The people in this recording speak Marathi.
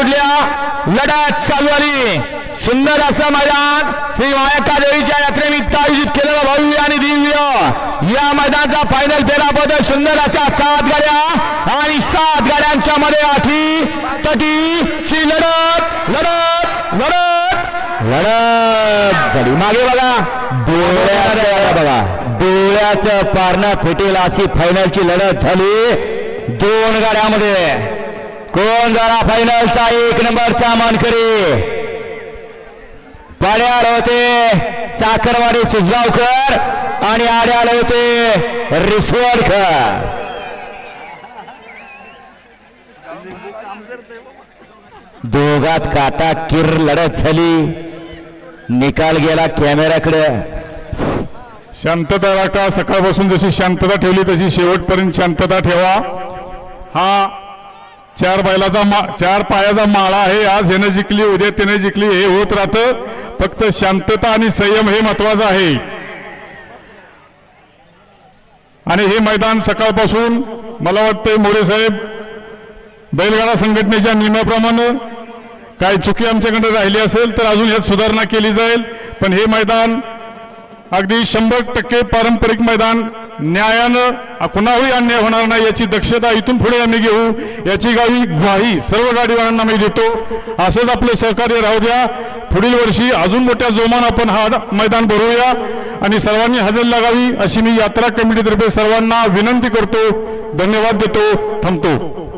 सुटल्या लढत चालू आली. सुंदर असं मैदान श्री मायका देवीच्या यात्रेनिमित्त आयोजित केलेलं भव्य आणि दिव्य. या मैदानाचा फायनल फेराबद्दल सुंदर अशा सात गाड्या आणि सात गाड्यांच्या मध्ये आठी तटीची लढत लढत लढत लढत. झाली मागे बघा. डोळ्याचं बघा. डोळ्याचं पारणं फिटेल अशी फायनलची लढत झाली. दोन गाड्यामध्ये. कोण झाला फायनलचा एक नंबरचा मानकरी? पाड्याला होते साखरवाडी सुजगावकर आणि आड्याला होते रिसवडकर दोघात काटा किर लढत झाली. निकाल गेला कॅमेऱ्याकडे. शांतता राखा. सकाळपासून जशी शांतता ठेवली तशी शेवटपर्यंत शांतता ठेवा. हा चार बैलाचा मा चार पायाचा माळा आहे. आज ह्यानं जिंकली उद्या त्याने जिंकली हे होत राहतं. फक्त शांतता आणि संयम हे महत्वाचं आहे. आणि हे मैदान सकाळपासून मला वाटतंय मोरे साहेब बैलगाडा संघटनेच्या नियमाप्रमाणे काय चुकी आमच्याकडे राहिली असेल तर अजून यात सुधारणा केली जाईल. पण हे मैदान अगदी शंभर टक्के पारंपरिक मैदान न्यायानं कुणाही अन्याय होणार नाही याची दक्षता इथून पुढे आम्ही घेऊ याची गावी ग्वाही सर्व गाडीवाल्यांना मी देतो. असंच आपलं सहकार्य राहू द्या. पुढील वर्षी अजून मोठ्या जोमान आपण हा मैदान भरूया. आणि सर्वांनी हजेरी लागावी अशी मी यात्रा कमिटीतर्फे सर्वांना विनंती करतो. धन्यवाद देतो. थांबतो.